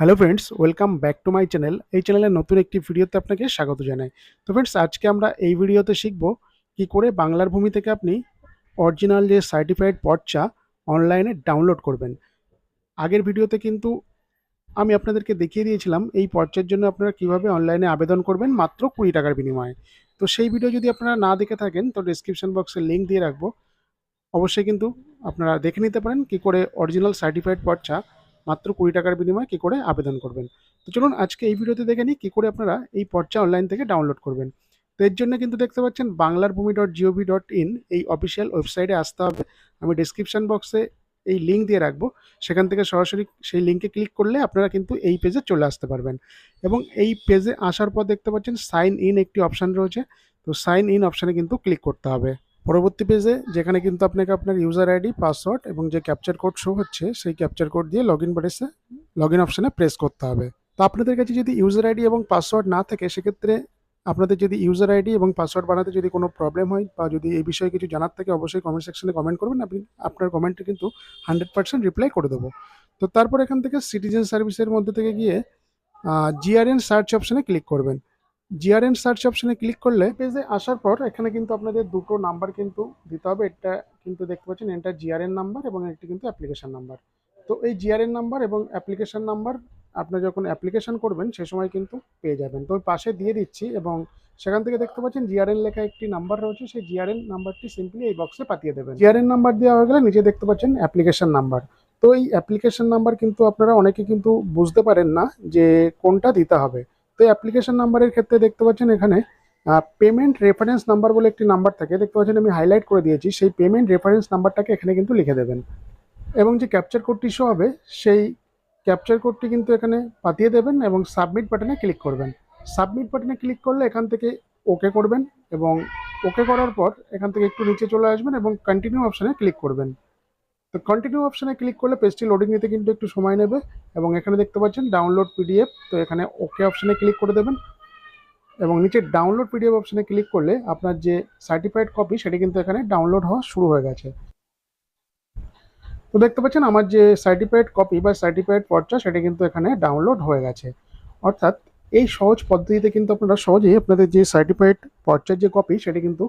Hello friends welcome back to my channel এই চ্যানেলের নতুন একটি ভিডিওতে আপনাকে স্বাগত জানাই। তো ফ্রেন্ডস আজকে আমরা এই ভিডিওতে শিখব কি করে বাংলার ভূমি থেকে আপনি অরিজিনাল যে সার্টিফাইড পর্চা অনলাইনে ডাউনলোড করবেন। আগের ভিডিওতে কিন্তু আমি আপনাদেরকে দেখিয়ে দিয়েছিলাম এই পর্চার জন্য আপনারা কীভাবে অনলাইনে আবেদন করবেন মাত্র কুড়ি টাকার বিনিময়ে। তো সেই ভিডিও যদি আপনারা না দেখে থাকেন, তো ডিসক্রিপশন বক্সে লিঙ্ক দিয়ে রাখব। অবশ্যই কিন্তু আপনারা দেখে নিতে পারেন কি করে অরিজিনাল সার্টিফাইড পর্চা মাত্র কুড়ি টাকার বিনিময়ে কী করে আবেদন করবেন। তো চলুন আজকে এই ভিডিওতে দেখে নিই কী করে আপনারা এই পর্চা অনলাইন থেকে ডাউনলোড করবেন। তো এর জন্য কিন্তু দেখতে পাচ্ছেন বাংলার Bhumi dot G O V dot in এই অফিসিয়াল ওয়েবসাইটে আসতে হবে। আমি ডিসক্রিপশন বক্সে এই লিঙ্ক দিয়ে রাখব। সেখান থেকে সরাসরি সেই লিঙ্কে ক্লিক করলে আপনারা কিন্তু এই পেজে চলে আসতে পারবেন। এবং এই পেজে আসার পর দেখতে পাচ্ছেন সাইন ইন একটি অপশান রয়েছে। তো সাইন ইন অপশানে কিন্তু ক্লিক করতে হবে। পরবর্তী পেজে যেখানে কিন্তু আপনাকে আপনার ইউজার আইডি পাসওয়ার্ড এবং যে ক্যাপচার কোড শো হচ্ছে, সেই ক্যাপচার কোড দিয়ে লগ ইন বাটনে লগ ইন অপশানে প্রেস করতে হবে। তো আপনাদের কাছে যদি ইউজার আইডি এবং পাসওয়ার্ড না থাকে, সেক্ষেত্রে আপনাদের যদি ইউজার আইডি এবং পাসওয়ার্ড বানাতে যদি কোনো প্রবলেম হয় বা যদি এই বিষয়ে কিছু জানার থাকে, অবশ্যই কমেন্ট সেকশনে কমেন্ট করবেন আপনি আপনার কমেন্টে কিন্তু হান্ড্রেড পার্সেন্ট রিপ্লাই করে দেবো। তো তারপর এখান থেকে সিটিজেন সার্ভিসের মধ্যে থেকে গিয়ে জিআরএন সার্চ অপশানে ক্লিক করবেন। জিআরএন সার্চ অপশানে ক্লিক করলে পেজে আসার পর এখানে কিন্তু আপনাদের দুটো নাম্বার কিন্তু দিতে হবে। এটা কিন্তু দেখতে পাচ্ছেন এটা জিআরএন নাম্বার এবং একটি কিন্তু অ্যাপ্লিকেশন নাম্বার তো এই জিআরএন নাম্বার এবং অ্যাপ্লিকেশন নাম্বার আপনার যখন অ্যাপ্লিকেশন করবেন, সে সময় কিন্তু পেয়ে যাবেন। তো ওই পাশে দিয়ে দিচ্ছি এবং সেখান থেকে দেখতে পাচ্ছেন জিআরএন লেখা একটি নাম্বার রয়েছে। সেই জিআরএন নাম্বারটি সিম্পলি এই বক্সে পাঠিয়ে দেবেন। জিআরএন নাম্বার দেওয়া হয়ে গেলে নিচে দেখতে পাচ্ছেন অ্যাপ্লিকেশন নাম্বার তো এই অ্যাপ্লিকেশন নাম্বার কিন্তু আপনারা অনেকে কিন্তু বুঝতে পারেন না যে কোনটা দিতে হবে। তো অ্যাপ্লিকেশন নাম্বারের ক্ষেত্রে দেখতে পাচ্ছেন এখানে পেমেন্ট রেফারেন্স নাম্বার বলে একটি নাম্বার থাকে। দেখতে পাচ্ছেন আমি হাইলাইট করে দিয়েছি, সেই পেমেন্ট রেফারেন্স নাম্বারটাকে এখানে কিন্তু লিখে দেবেন। এবং যে ক্যাপচার কোডটি শো হবে, সেই ক্যাপচার কোডটি কিন্তু এখানে পাঠিয়ে দেবেন এবং সাবমিট বাটনে ক্লিক করবেন। সাবমিট বাটনে ক্লিক করলে এখান থেকে ওকে করবেন এবং ওকে করার পর এখান থেকে একটু নিচে চলে আসবেন এবং কন্টিনিউ অপশানে ক্লিক করবেন। তো কন্টিনিউ অপশানে ক্লিক করলে পেজটি লোডিং নিতে কিন্তু একটু সময় নেবে এবং এখানে দেখতে পাচ্ছেন ডাউনলোড পিডিএফ তো এখানে ওকে অপশানে ক্লিক করে দেবেন। এবং নিচে ডাউনলোড পিডিএফ অপশানে ক্লিক করলে আপনার যে সার্টিফাইড কপি সেটি কিন্তু এখানে ডাউনলোড হওয়া শুরু হয়ে গেছে। তো দেখতে পাচ্ছেন আমার যে সার্টিফাইড কপি বা সার্টিফাইড পর্চা সেটা কিন্তু এখানে ডাউনলোড হয়ে গেছে। অর্থাৎ এই সহজ পদ্ধতিতে কিন্তু আপনারা সহজেই আপনাদের যে সার্টিফাইড পর্চার যে কপি সেটি কিন্তু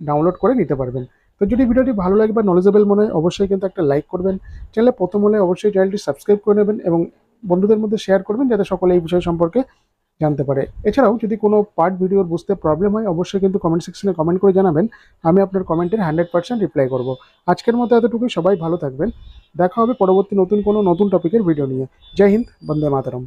ডাউনলোড করে নিতে পারবেন। তো যদি ভিডিওটি ভালো লাগে বা নলেজেবল মনে হয়, অবশ্যই কিন্তু একটা লাইক করবেন। চ্যানেলে প্রথম হলে অবশ্যই চ্যানেলটি সাবস্ক্রাইব করে নেবেন এবং বন্ধুদের মধ্যে শেয়ার করবেন যাতে সকলে এই বিষয় সম্পর্কে জানতে পারে। এছাড়াও যদি কোনো পার্ট ভিডিওর বুঝতে প্রবলেম হয়, অবশ্যই কিন্তু কমেন্ট সেকশনে কমেন্ট করে জানাবেন। আমি আপনার কমেন্টের হান্ড্রেড পার্সেন্ট রিপ্লাই করব। আজকের মতো এতটুকুই, সবাই ভালো থাকবেন। দেখা হবে পরবর্তী নতুন কোনো নতুন টপিকের ভিডিও নিয়ে। জয় হিন্দ, বন্দে মাতারম।